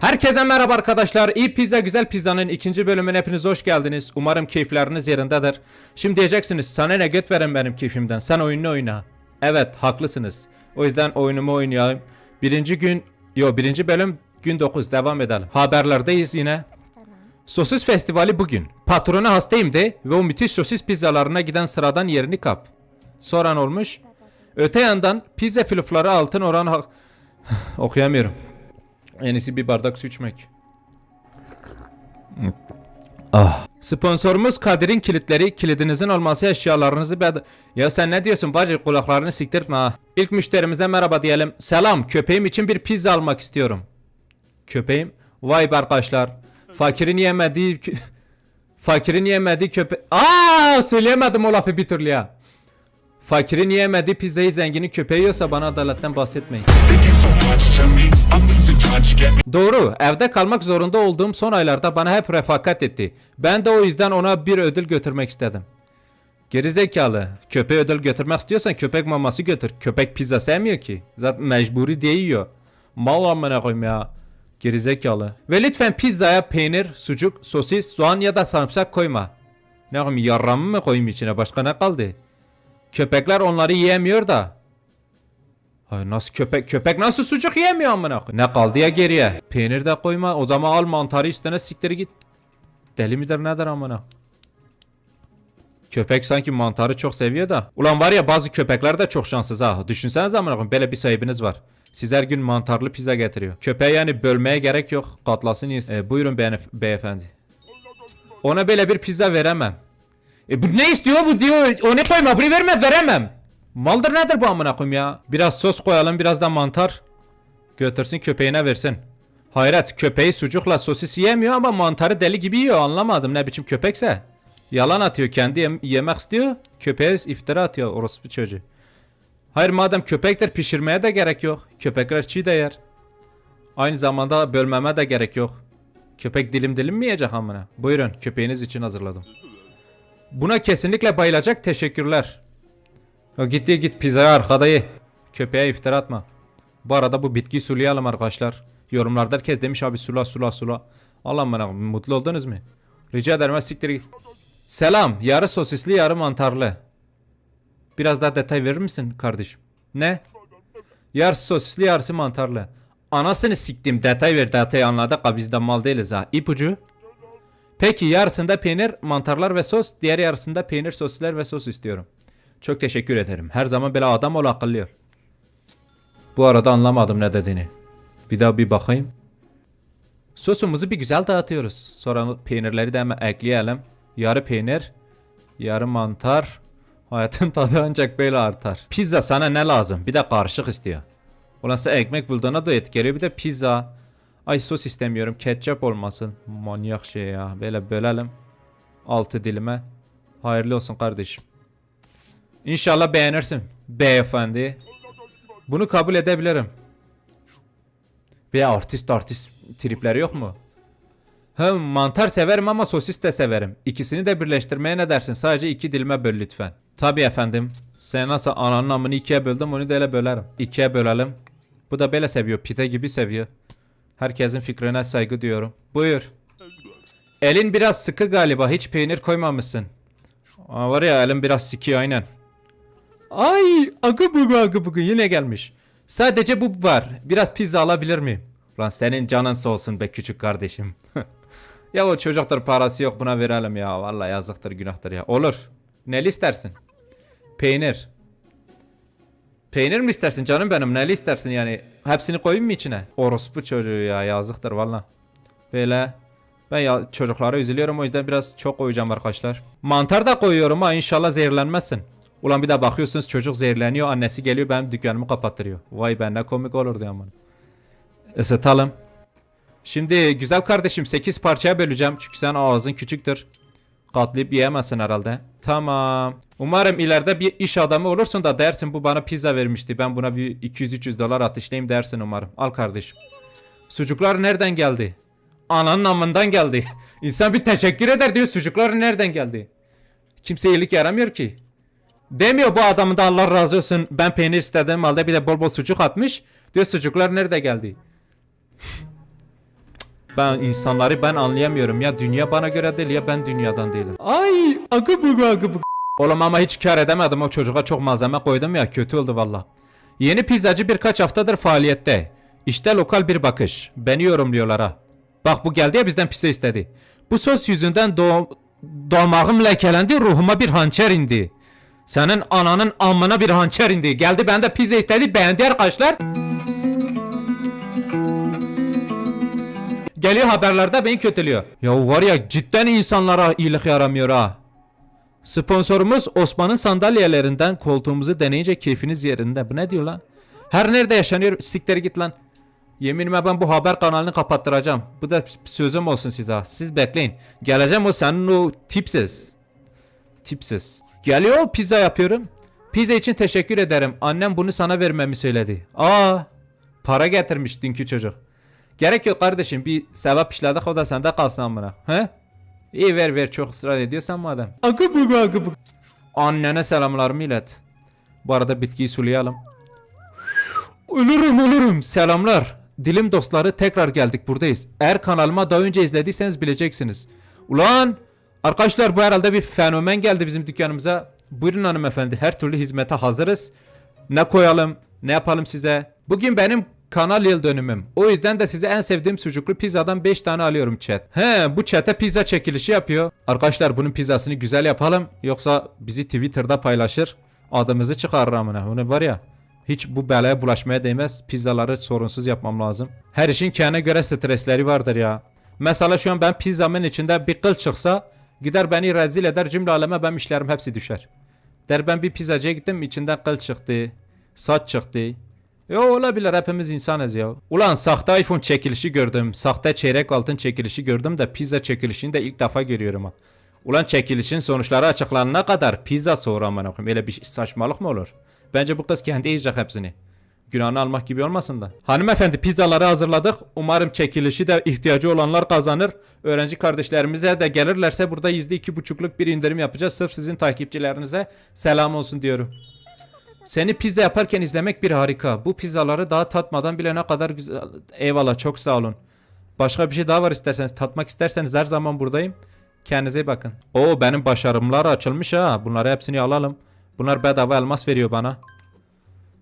Herkese merhaba arkadaşlar. İyi Pizza Güzel Pizza'nın ikinci bölümüne hepiniz hoş geldiniz. Umarım keyifleriniz yerindedir. Şimdi diyeceksiniz sana ne göt verin benim keyfimden. Sen oyununu oyna. Evet haklısınız. O yüzden oyunumu oynayayım. Birinci gün, yo birinci bölüm gün 9 devam edelim. Haberlerdeyiz yine. Sosis festivali bugün. Patrona hastayım de ve o müthiş sosis pizzalarına giden sıradan yerini kap. Soran olmuş. Öte yandan pizza filofları altın oran. Okuyamıyorum. En iyisi bir bardak su içmek. Ah. Sponsorumuz Kadir'in kilitleri. Kilidinizin olması eşyalarınızı bed... Ya sen ne diyorsun bacı kulaklarını siktirtme ha. İlk müşterimize merhaba diyelim. Selam köpeğim için bir pizza almak istiyorum. Köpeğim? Vay be arkadaşlar. Fakirin yemediği... Fakirin yemediği köpe... Aa söyleyemedim o lafı bir türlü ya. Fakirin yemediği pizzayı zenginin köpeği yiyorsa bana adaletten bahsetmeyin. Doğru. Evde kalmak zorunda olduğum son aylarda bana hep refakat etti. Ben de o yüzden ona bir ödül götürmek istedim. Gerizekalı. Köpeğe ödül götürmek istiyorsan köpek maması götür. Köpek pizza sevmiyor ki. Zaten mecburi diye yiyor. Mal amına koyayım ya. Gerizekalı. Ve lütfen pizzaya peynir, sucuk, sosis, soğan ya da sarımsak koyma. Ne koyayım yarramı mı koyayım içine başka ne kaldı? Köpekler onları yiyemiyor da. Hayır nasıl köpek köpek nasıl sucuk yemiyor amına? Ne kaldı ya geriye? Peynir de koyma. O zaman al mantarı üstüne siktir git. Deli midir nedir amına? Köpek sanki mantarı çok seviyor da. Ulan var ya bazı köpekler de çok şanssız ha. Düşünsenize amına böyle bir sahibiniz var. Siz her gün mantarlı pizza getiriyor. Köpeği yani bölmeye gerek yok. Katlasın yesin. E, buyurun beyef- beyefendi. Ona böyle bir pizza veremem. E bu ne istiyor bu diyor. O ne koyma bunu verme veremem. Maldır nedir bu amına koyayım ya? Biraz sos koyalım biraz da mantar. Götürsün köpeğine versin. Hayret köpeği sucukla sosis yemiyor ama mantarı deli gibi yiyor anlamadım ne biçim köpekse. Yalan atıyor kendi yem- yemek istiyor. Köpeğe iftira atıyor orospu çocuğu. Hayır madem köpektir pişirmeye de gerek yok. Köpekler çiğ de yer. Aynı zamanda bölmeme de gerek yok. Köpek dilim dilim mi yiyecek amına? Buyurun köpeğiniz için hazırladım. Buna kesinlikle bayılacak teşekkürler. Ya git git pizzayı arkada ye. Köpeğe iftira atma. Bu arada bu bitkiyi sulayalım arkadaşlar. Yorumlarda herkes demiş abi sula sula sula. Allah'ım bana mutlu oldunuz mu? Rica ederim ha siktir. Selam. Yarı sosisli yarı mantarlı. Biraz daha detay verir misin kardeşim? Ne? Yarısı sosisli yarısı mantarlı. Anasını siktim detay ver detay anladık ha biz de mal değiliz ha. İpucu. Peki yarısında peynir, mantarlar ve sos, diğer yarısında peynir, sosisler ve sos istiyorum. Çok teşekkür ederim. Her zaman böyle adam ol akıllı ol. Bu arada anlamadım ne dediğini. Bir daha bir bakayım. Sosumuzu bir güzel dağıtıyoruz. Sonra peynirleri de hemen ekleyelim. Yarı peynir, yarı mantar. Hayatın tadı ancak böyle artar. Pizza sana ne lazım? Bir de karışık istiyor. Ulan sen ekmek bulduğuna da et bir de pizza. Ay sos istemiyorum. Ketçap olmasın. Manyak şey ya. Böyle bölelim. Altı dilime. Hayırlı olsun kardeşim. İnşallah beğenirsin. Beyefendi. Bunu kabul edebilirim. Bir artist artist tripleri yok mu? Hem mantar severim ama sosis de severim. İkisini de birleştirmeye ne dersin? Sadece iki dilime böl lütfen. Tabi efendim. Sen nasıl ananın amını ikiye böldüm onu da öyle bölerim. İkiye bölelim. Bu da böyle seviyor. Pide gibi seviyor. Herkesin fikrine saygı duyuyorum. Buyur. Elin biraz sıkı galiba. Hiç peynir koymamışsın. Aa, var ya elin biraz sıkı aynen. Ay agı bugu agı bugu yine gelmiş. Sadece bu var. Biraz pizza alabilir miyim? Lan senin canın sağ olsun be küçük kardeşim. ya o çocuktur parası yok buna verelim ya. Vallahi yazıktır günahtır ya. Olur. Neli istersin? Peynir. Peynir mi istersin canım benim? Neli istersin yani? Hepsini koyayım mı içine? Orospu çocuğu ya yazıktır valla. Böyle. Ben ya çocuklara üzülüyorum o yüzden biraz çok koyacağım arkadaşlar. Mantar da koyuyorum ha inşallah zehirlenmezsin. Ulan bir de bakıyorsunuz çocuk zehirleniyor annesi geliyor benim dükkanımı kapattırıyor. Vay be ne komik olurdu ama. Isıtalım. Şimdi güzel kardeşim 8 parçaya böleceğim çünkü sen ağzın küçüktür. Katlayıp yiyemezsin herhalde. Tamam. Umarım ileride bir iş adamı olursun da dersin bu bana pizza vermişti. Ben buna bir 200-300 dolar ateşleyeyim dersin umarım. Al kardeşim. Sucuklar nereden geldi? Ananın amından geldi. İnsan bir teşekkür eder diyor sucuklar nereden geldi? Kimse iyilik yaramıyor ki. Demiyor bu adamın da Allah razı olsun ben peynir istedim halde bir de bol bol sucuk atmış. Diyor sucuklar nerede geldi? Ben insanları ben anlayamıyorum. Ya dünya bana göre değil ya ben dünyadan değilim. Ay akı bugu akı bugu. Oğlum ama hiç kar edemedim o çocuğa çok malzeme koydum ya kötü oldu valla. Yeni pizzacı birkaç haftadır faaliyette. İşte lokal bir bakış. Beni yorumluyorlar ha. Bak bu geldi ya bizden pizza istedi. Bu sos yüzünden doğ damağım lekelendi ruhuma bir hançer indi. Senin ananın amına bir hançer indi. Geldi bende pizza istedi beğendi arkadaşlar. Geliyor haberlerde beni kötülüyor. Ya var ya cidden insanlara iyilik yaramıyor ha. Sponsorumuz Osman'ın sandalyelerinden koltuğumuzu deneyince keyfiniz yerinde. Bu ne diyor lan? Her nerede yaşanıyor siktir git lan. Yeminime ben bu haber kanalını kapattıracağım. Bu da sözüm olsun size. Siz bekleyin. Geleceğim o senin o tipsiz. Tipsiz. Geliyor pizza yapıyorum. Pizza için teşekkür ederim. Annem bunu sana vermemi söyledi. Aa, para getirmiş dünkü çocuk. Gerek yok kardeşim bir sevap işledik o da sende kalsın amına. He? İyi ver ver çok ısrar ediyorsan madem. Akı bugu. Annene selamlarımı ilet. Bu arada bitkiyi sulayalım. Ölürüm ölürüm. Selamlar. Dilim dostları tekrar geldik buradayız. Eğer kanalıma daha önce izlediyseniz bileceksiniz. Ulan arkadaşlar bu herhalde bir fenomen geldi bizim dükkanımıza. Buyurun hanımefendi her türlü hizmete hazırız. Ne koyalım ne yapalım size. Bugün benim kanal yıl dönümüm. O yüzden de size en sevdiğim sucuklu pizzadan 5 tane alıyorum chat. He bu chat'e pizza çekilişi yapıyor. Arkadaşlar bunun pizzasını güzel yapalım. Yoksa bizi Twitter'da paylaşır. Adımızı çıkarır amına. Onu var ya. Hiç bu belaya bulaşmaya değmez. Pizzaları sorunsuz yapmam lazım. Her işin kendine göre stresleri vardır ya. Mesela şu an ben pizzamın içinde bir kıl çıksa gider beni rezil eder cümle aleme benim işlerim hepsi düşer. Der ben bir pizzacıya gittim içinden kıl çıktı. Saç çıktı. Ya olabilir hepimiz insanız ya. Ulan sahte iPhone çekilişi gördüm. Sahte çeyrek altın çekilişi gördüm de pizza çekilişini de ilk defa görüyorum ha. Ulan çekilişin sonuçları açıklanana kadar pizza sonra amına koyayım. Öyle bir saçmalık mı olur? Bence bu kız kendi yiyecek hepsini. Günahını almak gibi olmasın da. Hanımefendi pizzaları hazırladık. Umarım çekilişi de ihtiyacı olanlar kazanır. Öğrenci kardeşlerimize de gelirlerse burada yüzde iki buçukluk bir indirim yapacağız. Sırf sizin takipçilerinize selam olsun diyorum. Seni pizza yaparken izlemek bir harika. Bu pizzaları daha tatmadan bile ne kadar güzel. Eyvallah çok sağ olun. Başka bir şey daha var isterseniz tatmak isterseniz her zaman buradayım. Kendinize bakın. Oo benim başarımlar açılmış ha. Bunları hepsini alalım. Bunlar bedava elmas veriyor bana.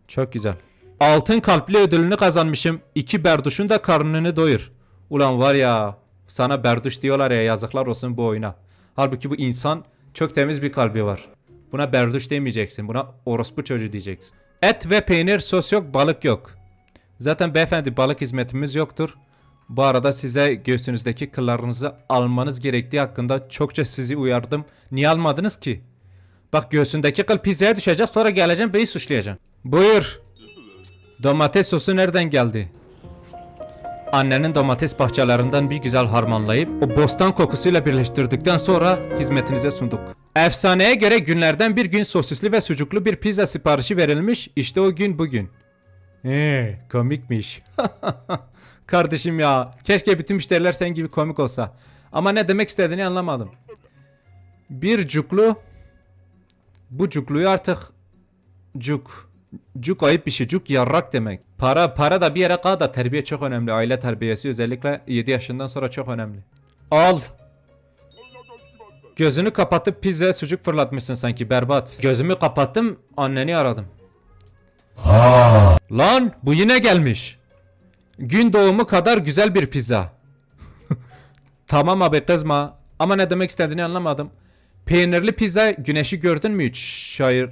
Çok güzel. Altın kalpli ödülünü kazanmışım. İki berduşun da karnını doyur. Ulan var ya sana berduş diyorlar ya yazıklar olsun bu oyuna. Halbuki bu insan çok temiz bir kalbi var. Buna berduş demeyeceksin. Buna orospu çocuğu diyeceksin. Et ve peynir sos yok balık yok. Zaten beyefendi balık hizmetimiz yoktur. Bu arada size göğsünüzdeki kıllarınızı almanız gerektiği hakkında çokça sizi uyardım. Niye almadınız ki? Bak göğsündeki kıl pizzaya düşecek sonra geleceğim beyi suçlayacağım. Buyur. Domates sosu nereden geldi? Annenin domates bahçelerinden bir güzel harmanlayıp o bostan kokusuyla birleştirdikten sonra hizmetinize sunduk. Efsaneye göre günlerden bir gün sosisli ve sucuklu bir pizza siparişi verilmiş. İşte o gün bugün. Eee komikmiş. Kardeşim ya keşke bütün müşteriler sen gibi komik olsa. Ama ne demek istediğini anlamadım. Bir cuklu bu cukluyu artık cuk. Cuk ayıp bir şey. Cuk yarrak demek. Para para da bir yere kadar da terbiye çok önemli. Aile terbiyesi özellikle 7 yaşından sonra çok önemli. Al. Gözünü kapatıp pizzaya sucuk fırlatmışsın sanki berbat. Gözümü kapattım anneni aradım. Lan bu yine gelmiş. Gün doğumu kadar güzel bir pizza. tamam abi kızma. Ama ne demek istediğini anlamadım. Peynirli pizza güneşi gördün mü hiç şair?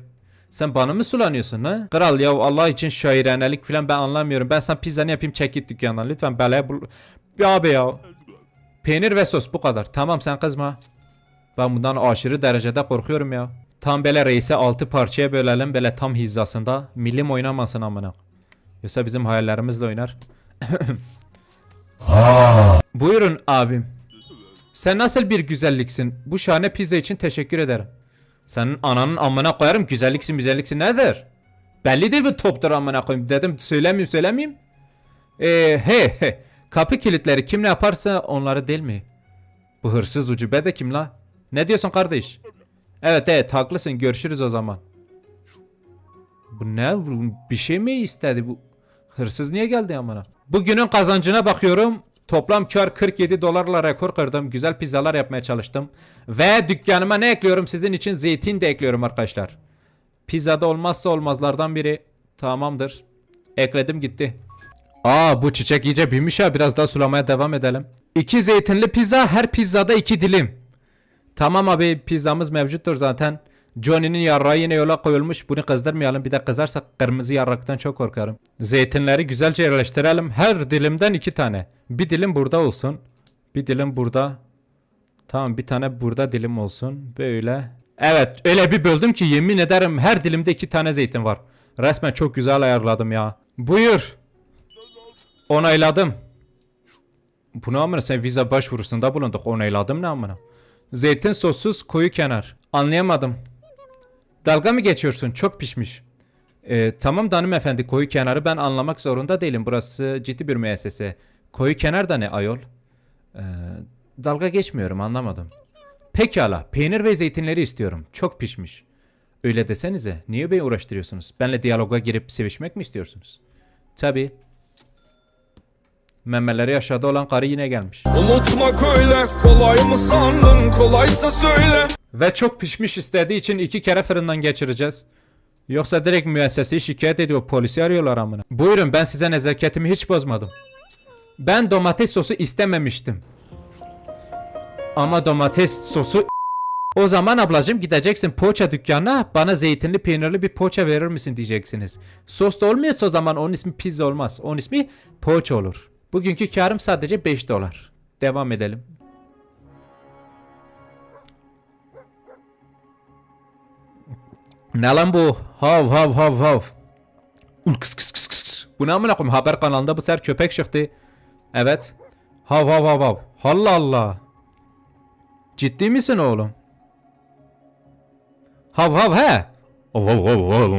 Sen bana mı sulanıyorsun ha? Kral ya Allah için şairenelik falan ben anlamıyorum. Ben sana pizzanı yapayım çek git dükkandan lütfen belaya bul... Bir abi ya. Peynir ve sos bu kadar. Tamam sen kızma. Ben bundan aşırı derecede korkuyorum ya. Tam böyle reise 6 parçaya bölelim böyle tam hizasında. Millim oynamasın amına. Yoksa bizim hayallerimizle oynar. Buyurun abim. Sen nasıl bir güzelliksin? Bu şahane pizza için teşekkür ederim. Senin ananın amına koyarım güzelliksin güzelliksin nedir? Belli değil bu toptur amına koyayım dedim söylemeyeyim söylemeyeyim. Eee he he kapı kilitleri kim ne yaparsa onları değil mi? Bu hırsız ucube de kim la? Ne diyorsun kardeş? Evet evet haklısın görüşürüz o zaman. Bu ne bir şey mi istedi bu? Hırsız niye geldi amına? Bugünün kazancına bakıyorum. Toplam kar 47 dolarla rekor kırdım. Güzel pizzalar yapmaya çalıştım. Ve dükkanıma ne ekliyorum sizin için? Zeytin de ekliyorum arkadaşlar. Pizzada olmazsa olmazlardan biri. Tamamdır. Ekledim gitti. Aa bu çiçek iyice büyümüş ha. Biraz daha sulamaya devam edelim. İki zeytinli pizza. Her pizzada iki dilim. Tamam abi pizzamız mevcuttur zaten. Johnny'nin yarrağı yine yola koyulmuş. Bunu kızdırmayalım. Bir de kızarsa kırmızı yarraktan çok korkarım. Zeytinleri güzelce yerleştirelim. Her dilimden iki tane. Bir dilim burada olsun. Bir dilim burada. Tamam bir tane burada dilim olsun. Böyle. Evet öyle bir böldüm ki yemin ederim her dilimde iki tane zeytin var. Resmen çok güzel ayarladım ya. Buyur. Onayladım. Bunu amına sen vize başvurusunda bulunduk. Onayladım ne amına? Zeytin sossuz koyu kenar. Anlayamadım. Dalga mı geçiyorsun? Çok pişmiş. Ee, tamam da hanımefendi koyu kenarı ben anlamak zorunda değilim. Burası ciddi bir müessese. Koyu kenar da ne ayol? Ee, dalga geçmiyorum anlamadım. Pekala peynir ve zeytinleri istiyorum. Çok pişmiş. Öyle desenize. Niye beni uğraştırıyorsunuz? Benle diyaloga girip sevişmek mi istiyorsunuz? Tabi. Memeleri aşağıda olan karı yine gelmiş. Unutmak öyle kolay mı sandın kolaysa söyle Ve çok pişmiş istediği için iki kere fırından geçireceğiz. Yoksa direkt müesseseyi şikayet ediyor. Polisi arıyorlar amına. Buyurun ben size nezaketimi hiç bozmadım. Ben domates sosu istememiştim. Ama domates sosu o zaman ablacığım gideceksin poğaça dükkanına bana zeytinli peynirli bir poğaça verir misin diyeceksiniz. Sos da olmuyorsa o zaman onun ismi pizza olmaz. Onun ismi poğaça olur. Bugünkü karım sadece 5 dolar. Devam edelim. Ne lan bu? Hav hav hav hav. Ul kıs kıs kıs kıs. Bu ne amına koyayım? Haber kanalında bu sefer köpek çıktı. Evet. Hav hav hav hav. Allah Allah. Ciddi misin oğlum? Hav hav he. Hav hav hav hav.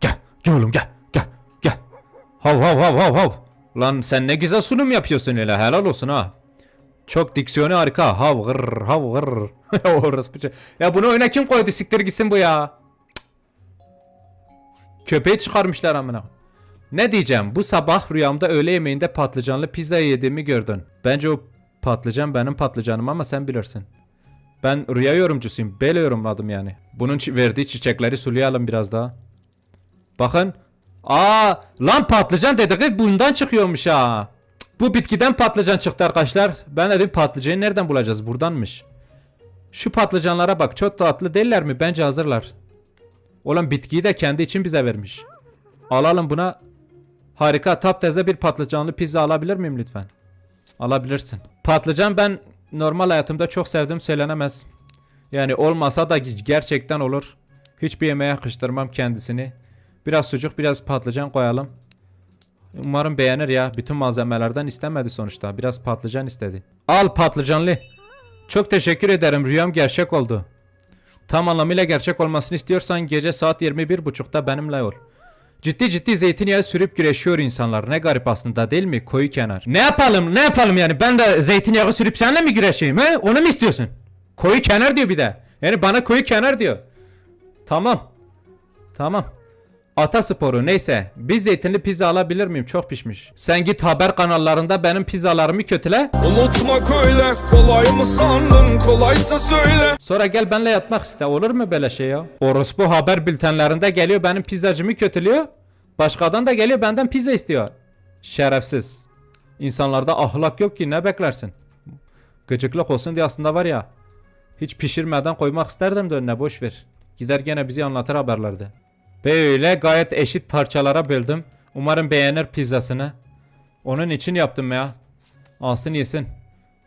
Gel. Gel oğlum gel. Gel. Gel. Hav hav hav hav hav. Lan sen ne güzel sunum yapıyorsun öyle. Helal olsun ha. Çok diksiyonu harika. Hav gır hav gır. Orası. Ya bunu oyuna kim koydu? Siktir gitsin bu ya. Köpeği çıkarmışlar amına. Ne diyeceğim? Bu sabah rüyamda öğle yemeğinde patlıcanlı pizza yediğimi gördün. Bence o patlıcan benim patlıcanım ama sen bilirsin. Ben rüya yorumcusuyum. Böyle yorumladım yani. Bunun verdiği çiçekleri sulayalım biraz daha. Bakın. Aa, lan patlıcan dedik bundan çıkıyormuş ha. Bu bitkiden patlıcan çıktı arkadaşlar. Ben dedim patlıcanı nereden bulacağız? Buradanmış. Şu patlıcanlara bak çok tatlı değiller mi? Bence hazırlar. Olan bitkiyi de kendi için bize vermiş. Alalım buna. Harika taptaze bir patlıcanlı pizza alabilir miyim lütfen? Alabilirsin. Patlıcan ben normal hayatımda çok sevdim söylenemez. Yani olmasa da gerçekten olur. Hiçbir yemeğe yakıştırmam kendisini. Biraz sucuk biraz patlıcan koyalım. Umarım beğenir ya. Bütün malzemelerden istemedi sonuçta. Biraz patlıcan istedi. Al patlıcanlı. Çok teşekkür ederim. Rüyam gerçek oldu. Tam anlamıyla gerçek olmasını istiyorsan gece saat 21.30'da benimle ol. Ciddi ciddi zeytinyağı sürüp güreşiyor insanlar. Ne garip aslında değil mi? Koyu kenar. Ne yapalım? Ne yapalım yani? Ben de zeytinyağı sürüp seninle mi güreşeyim? He? Onu mu istiyorsun? Koyu kenar diyor bir de. Yani bana koyu kenar diyor. Tamam. Tamam. Atasporu neyse. Bir zeytinli pizza alabilir miyim? Çok pişmiş. Sen git haber kanallarında benim pizzalarımı kötüle. Unutmak öyle kolay mı sandın kolaysa söyle Sonra gel benimle yatmak iste. Olur mu böyle şey ya? Orospu haber bültenlerinde geliyor benim pizzacımı kötülüyor. Başkadan da geliyor benden pizza istiyor. Şerefsiz. İnsanlarda ahlak yok ki ne beklersin? Gıcıklık olsun diye aslında var ya. Hiç pişirmeden koymak isterdim de önüne boş ver. Gider gene bizi anlatır haberlerde. Böyle gayet eşit parçalara böldüm. Umarım beğenir pizzasını. Onun için yaptım ya. Alsın yesin.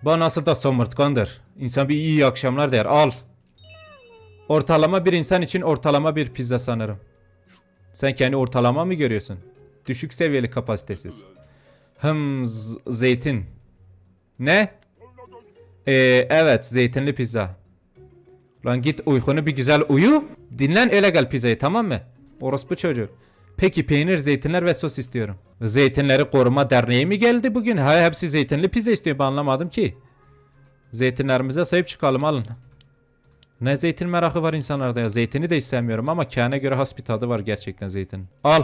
Bu nasıl da somurtkandır. İnsan bir iyi akşamlar der. Al. Ortalama bir insan için ortalama bir pizza sanırım. Sen kendi ortalama mı görüyorsun? Düşük seviyeli kapasitesiz. Hım zeytin. Ne? Ee, evet zeytinli pizza. Lan git uykunu bir güzel uyu. Dinlen öyle gel pizzayı tamam mı? Orospu çocuğu. Peki peynir, zeytinler ve sos istiyorum. Zeytinleri Koruma Derneği mi geldi bugün? Ha hepsi zeytinli pizza istiyor ben anlamadım ki. Zeytinlerimize sahip çıkalım alın. Ne zeytin merakı var insanlarda ya. Zeytini de istemiyorum ama kendine göre has bir tadı var gerçekten zeytin. Al.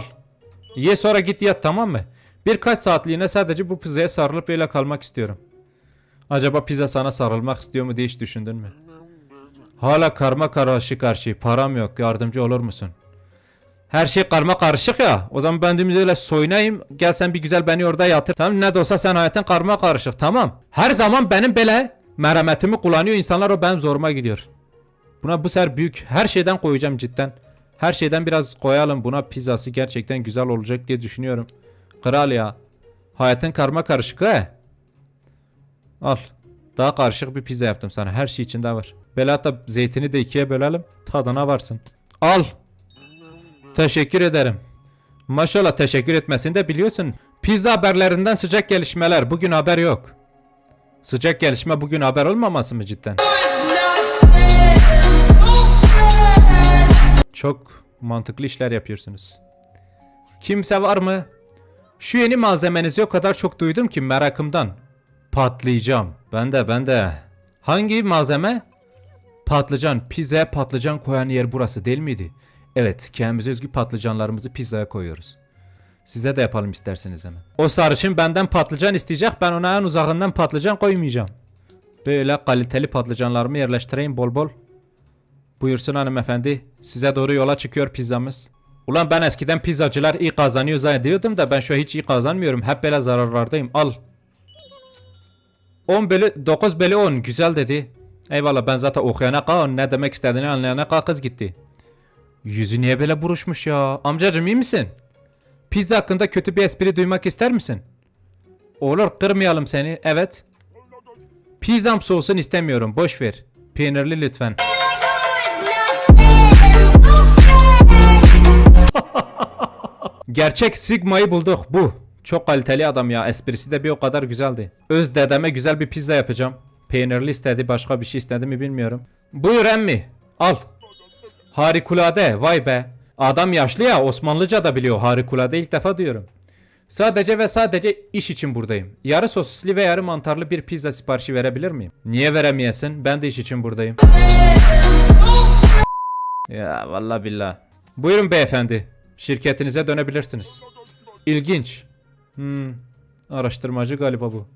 Ye sonra git yat tamam mı? Birkaç saatliğine sadece bu pizzaya sarılıp öyle kalmak istiyorum. Acaba pizza sana sarılmak istiyor mu diye hiç düşündün mü? Hala karma karışık her şey. Param yok. Yardımcı olur musun? Her şey karma karışık ya. O zaman ben dümdüz öyle soyunayım. Gel sen bir güzel beni orada yatır. Tamam ne de olsa sen hayatın karma karışık. Tamam. Her zaman benim böyle merhametimi kullanıyor. insanlar o benim zoruma gidiyor. Buna bu sefer büyük her şeyden koyacağım cidden. Her şeyden biraz koyalım. Buna pizzası gerçekten güzel olacak diye düşünüyorum. Kral ya. Hayatın karma karışık he. Al. Daha karışık bir pizza yaptım sana. Her şey içinde var. Böyle hatta zeytini de ikiye bölelim. Tadına varsın. Al. Teşekkür ederim. Maşallah teşekkür etmesini de biliyorsun. Pizza haberlerinden sıcak gelişmeler. Bugün haber yok. Sıcak gelişme bugün haber olmaması mı cidden? Çok mantıklı işler yapıyorsunuz. Kimse var mı? Şu yeni malzemenizi o kadar çok duydum ki merakımdan. Patlayacağım. Ben de ben de. Hangi malzeme? Patlıcan. Pizzaya patlıcan koyan yer burası değil miydi? Evet, kendimize özgü patlıcanlarımızı pizzaya koyuyoruz. Size de yapalım isterseniz hemen. O sarışın benden patlıcan isteyecek. Ben ona en uzağından patlıcan koymayacağım. Böyle kaliteli patlıcanlarımı yerleştireyim bol bol. Buyursun hanımefendi. Size doğru yola çıkıyor pizzamız. Ulan ben eskiden pizzacılar iyi kazanıyor zannediyordum da ben şu an hiç iyi kazanmıyorum. Hep böyle zararlardayım. Al. 10 bölü 9 bölü 10 güzel dedi. Eyvallah ben zaten okuyana kadar ne demek istediğini anlayana kadar kız gitti. Yüzü niye böyle buruşmuş ya? Amcacım iyi misin? Pizza hakkında kötü bir espri duymak ister misin? Olur kırmayalım seni. Evet. Pizzam soğusun istemiyorum. Boş ver. Peynirli lütfen. Gerçek Sigma'yı bulduk. Bu. Çok kaliteli adam ya. Esprisi de bir o kadar güzeldi. Öz dedeme güzel bir pizza yapacağım. Peynirli istedi. Başka bir şey istedi mi bilmiyorum. Buyur emmi. Al. Harikulade. Vay be. Adam yaşlı ya. Osmanlıca da biliyor. Harikulade ilk defa diyorum. Sadece ve sadece iş için buradayım. Yarı sosisli ve yarı mantarlı bir pizza siparişi verebilir miyim? Niye veremeyesin? Ben de iş için buradayım. Ya vallahi billah. Buyurun beyefendi. Şirketinize dönebilirsiniz. İlginç. Hmm. Araştırmacı galiba bu.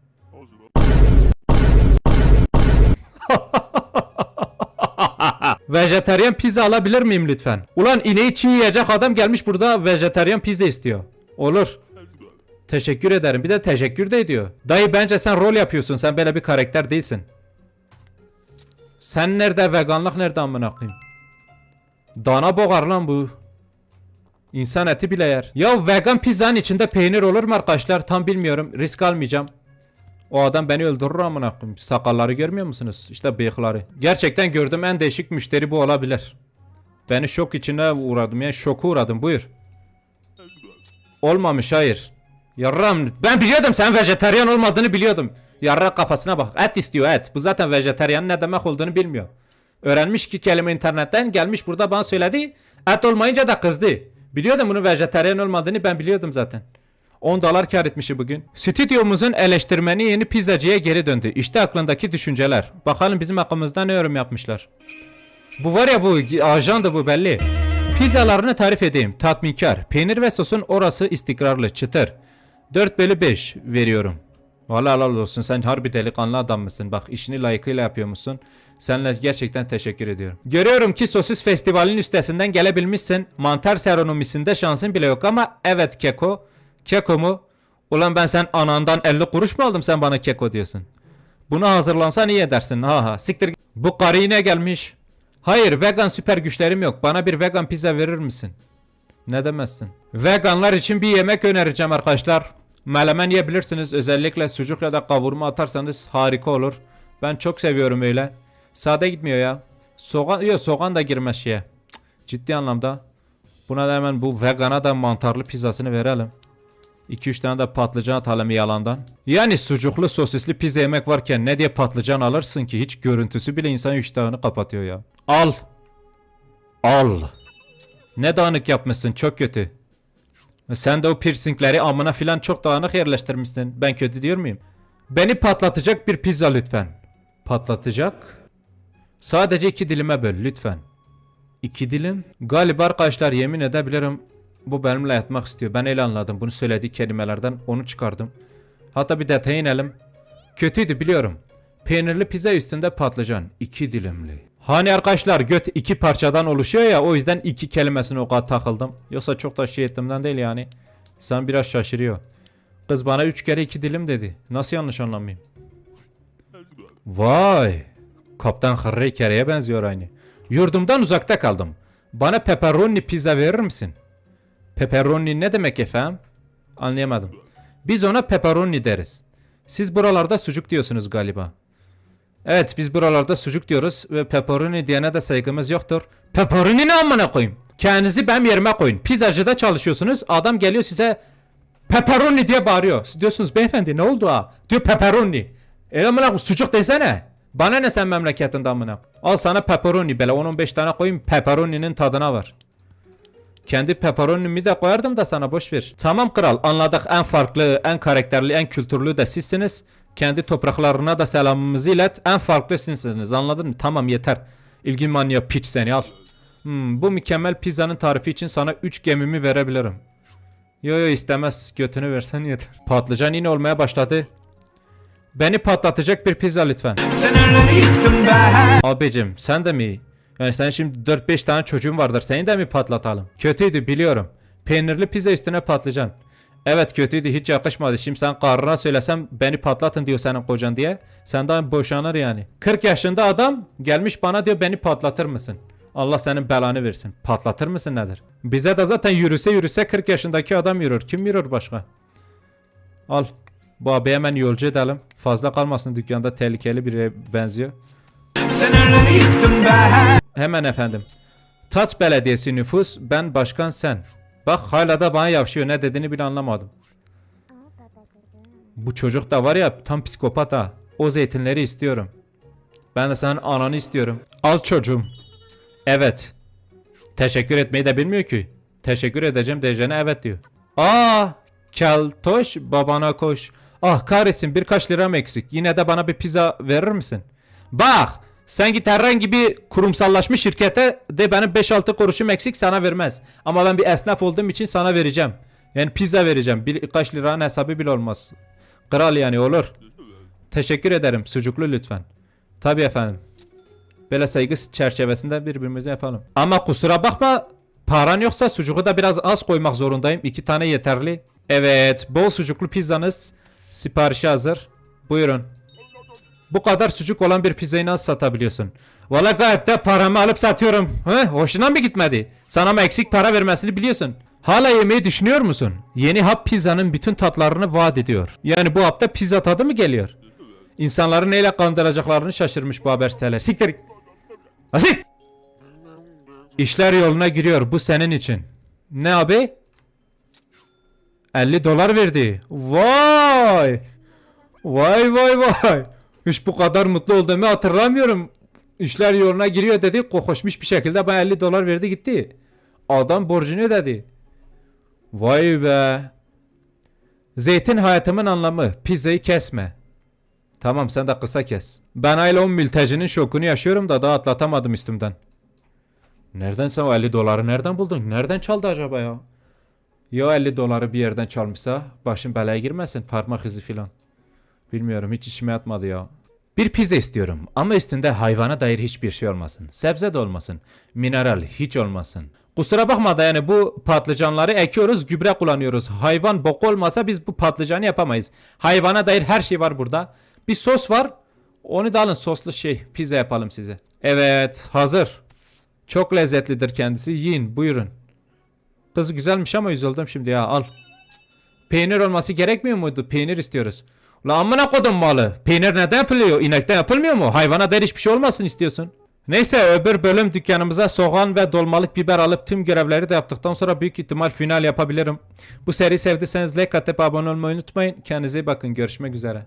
Vejeteryan pizza alabilir miyim lütfen? Ulan ineği çiğ yiyecek adam gelmiş burada vejeteryan pizza istiyor. Olur. Teşekkür ederim. Bir de teşekkür de ediyor. Dayı bence sen rol yapıyorsun. Sen böyle bir karakter değilsin. Sen nerede veganlık nerede amına koyayım? Dana boğar lan bu. İnsan eti bile yer. Ya vegan pizzanın içinde peynir olur mu arkadaşlar? Tam bilmiyorum. Risk almayacağım. O adam beni öldürür amına koyayım. Sakalları görmüyor musunuz? İşte bıyıkları. Gerçekten gördüm en değişik müşteri bu olabilir. Beni şok içine uğradım. Yani şoku uğradım. Buyur. Olmamış hayır. Yarram ben biliyordum sen vejetaryen olmadığını biliyordum. Yarra kafasına bak. Et istiyor et. Bu zaten vejetaryen ne demek olduğunu bilmiyor. Öğrenmiş ki kelime internetten gelmiş burada bana söyledi. Et olmayınca da kızdı. Biliyordum bunun vejetaryen olmadığını ben biliyordum zaten. 10 dolar kar etmişi bugün. Stüdyomuzun eleştirmeni yeni pizzacıya geri döndü. İşte aklındaki düşünceler. Bakalım bizim hakkımızda ne yorum yapmışlar. Bu var ya bu ajandı bu belli. Pizzalarını tarif edeyim. Tatminkar. Peynir ve sosun orası istikrarlı, çıtır. 4 bölü 5 veriyorum. Valla helal olsun sen harbi delikanlı adam mısın? Bak işini layıkıyla yapıyor musun? Seninle gerçekten teşekkür ediyorum. Görüyorum ki sosis festivalinin üstesinden gelebilmişsin. Mantar seronomisinde şansın bile yok ama evet keko. Keko mu? Ulan ben sen anandan 50 kuruş mu aldım sen bana keko diyorsun. Buna hazırlansan iyi edersin. Ha ha siktir. Bu karı yine gelmiş. Hayır vegan süper güçlerim yok. Bana bir vegan pizza verir misin? Ne demezsin? Veganlar için bir yemek önereceğim arkadaşlar. Melemen yiyebilirsiniz. Özellikle sucuk ya da kavurma atarsanız harika olur. Ben çok seviyorum öyle. Sade gitmiyor ya. Soğan, yok soğan da girmez şeye. Cık, Ciddi anlamda. Buna da hemen bu vegana da mantarlı pizzasını verelim. 2-3 tane de patlıcan atalım yalandan. Yani sucuklu sosisli pizza yemek varken ne diye patlıcan alırsın ki hiç görüntüsü bile insan iştahını kapatıyor ya. Al. Al. Ne dağınık yapmışsın çok kötü. Sen de o piercingleri amına filan çok dağınık yerleştirmişsin. Ben kötü diyor muyum? Beni patlatacak bir pizza lütfen. Patlatacak? Sadece iki dilime böl lütfen. İki dilim? Galiba arkadaşlar yemin edebilirim bu benimle yatmak istiyor. Ben öyle anladım. Bunu söylediği kelimelerden onu çıkardım. Hatta bir detaya inelim. Kötüydü biliyorum. Peynirli pizza üstünde patlıcan. iki dilimli. Hani arkadaşlar göt iki parçadan oluşuyor ya o yüzden iki kelimesine o kadar takıldım. Yoksa çok da şey ettiğimden değil yani. Sen biraz şaşırıyor. Kız bana üç kere iki dilim dedi. Nasıl yanlış anlamayayım? Vay. Kaptan Harry Kere'ye benziyor aynı. Yurdumdan uzakta kaldım. Bana pepperoni pizza verir misin? Pepperoni ne demek efendim? Anlayamadım. Biz ona pepperoni deriz. Siz buralarda sucuk diyorsunuz galiba. Evet biz buralarda sucuk diyoruz ve pepperoni diyene de saygımız yoktur. Pepperoni ne amına koyayım? Kendinizi benim yerime koyun. Pizzacıda çalışıyorsunuz. Adam geliyor size pepperoni diye bağırıyor. Siz diyorsunuz beyefendi ne oldu ha? Diyor pepperoni. E amına sucuk desene. Bana ne sen memleketinde amına? Al sana pepperoni böyle 10-15 tane koyayım pepperoni'nin tadına var. Kendi pepperonimi de koyardım da sana boş ver. Tamam kral anladık en farklı, en karakterli, en kültürlü de sizsiniz. Kendi topraklarına da selamımızı ilet. En farklı sizsiniz anladın mı? Tamam yeter. İlgi manyağı piç seni al. Hmm, bu mükemmel pizzanın tarifi için sana 3 gemimi verebilirim. Yo yo istemez götünü versen yeter. Patlıcan yine olmaya başladı. Beni patlatacak bir pizza lütfen. Abicim sen de mi? Yani sen şimdi 4-5 tane çocuğun vardır. Seni de mi patlatalım? Kötüydü biliyorum. Peynirli pizza üstüne patlıcan. Evet kötüydü hiç yakışmadı. Şimdi sen karına söylesem beni patlatın diyor senin kocan diye. Senden boşanır yani. 40 yaşında adam gelmiş bana diyor beni patlatır mısın? Allah senin belanı versin. Patlatır mısın nedir? Bize de zaten yürüse yürüse 40 yaşındaki adam yürür. Kim yürür başka? Al. Bu abi hemen yolcu edelim. Fazla kalmasın dükkanda tehlikeli biri benziyor. Hemen efendim. Tat Belediyesi nüfus, ben başkan sen. Bak hala da bana yavşıyor ne dediğini bile anlamadım. Bu çocuk da var ya tam psikopat ha. O zeytinleri istiyorum. Ben de senin ananı istiyorum. Al çocuğum. Evet. Teşekkür etmeyi de bilmiyor ki. Teşekkür edeceğim diyeceğine evet diyor. Aa, keltoş babana koş. Ah kahretsin birkaç liram eksik. Yine de bana bir pizza verir misin? Bak sen git herhangi bir kurumsallaşmış şirkete de benim 5-6 kuruşum eksik sana vermez. Ama ben bir esnaf olduğum için sana vereceğim. Yani pizza vereceğim. Birkaç liranın hesabı bile olmaz. Kral yani olur. Teşekkür ederim. Sucuklu lütfen. Tabii efendim. Böyle saygı çerçevesinde birbirimize yapalım. Ama kusura bakma paran yoksa sucuğu da biraz az koymak zorundayım. İki tane yeterli. Evet bol sucuklu pizzanız siparişi hazır. Buyurun. Bu kadar sucuk olan bir pizzayı nasıl satabiliyorsun? Valla gayet de paramı alıp satıyorum. He? Hoşuna mı gitmedi? Sana mı eksik para vermesini biliyorsun? Hala yemeği düşünüyor musun? Yeni hap pizzanın bütün tatlarını vaat ediyor. Yani bu hapta pizza tadı mı geliyor? İnsanları neyle kandıracaklarını şaşırmış bu haber siteler. Siktir. Asit! İşler yoluna giriyor. Bu senin için. Ne abi? 50 dolar verdi. Vay! Vay vay vay. Hiç bu kadar mutlu olduğumu hatırlamıyorum. İşler yoluna giriyor dedi. Kokoşmuş bir şekilde bana 50 dolar verdi gitti. Adam borcunu ödedi. Vay be. Zeytin hayatımın anlamı. Pizzayı kesme. Tamam sen de kısa kes. Ben aile o mültecinin şokunu yaşıyorum da daha atlatamadım üstümden. Nereden sen o 50 doları nereden buldun? Nereden çaldı acaba ya? Ya 50 doları bir yerden çalmışsa başın belaya girmesin parmak izi filan. Bilmiyorum hiç içime yatmadı ya. Bir pizza istiyorum ama üstünde hayvana dair hiçbir şey olmasın. Sebze de olmasın. Mineral hiç olmasın. Kusura bakma da yani bu patlıcanları ekiyoruz gübre kullanıyoruz. Hayvan bok olmasa biz bu patlıcanı yapamayız. Hayvana dair her şey var burada. Bir sos var. Onu da alın soslu şey pizza yapalım size. Evet hazır. Çok lezzetlidir kendisi. Yiyin buyurun. Kız güzelmiş ama üzüldüm şimdi ya al. Peynir olması gerekmiyor muydu? Peynir istiyoruz. Ulan amına kodum malı. Peynir neden yapılıyor? İnekten yapılmıyor mu? Hayvana der hiçbir şey olmasın istiyorsun. Neyse öbür bölüm dükkanımıza soğan ve dolmalık biber alıp tüm görevleri de yaptıktan sonra büyük ihtimal final yapabilirim. Bu seri sevdiyseniz like atıp abone olmayı unutmayın. Kendinize iyi bakın. Görüşmek üzere.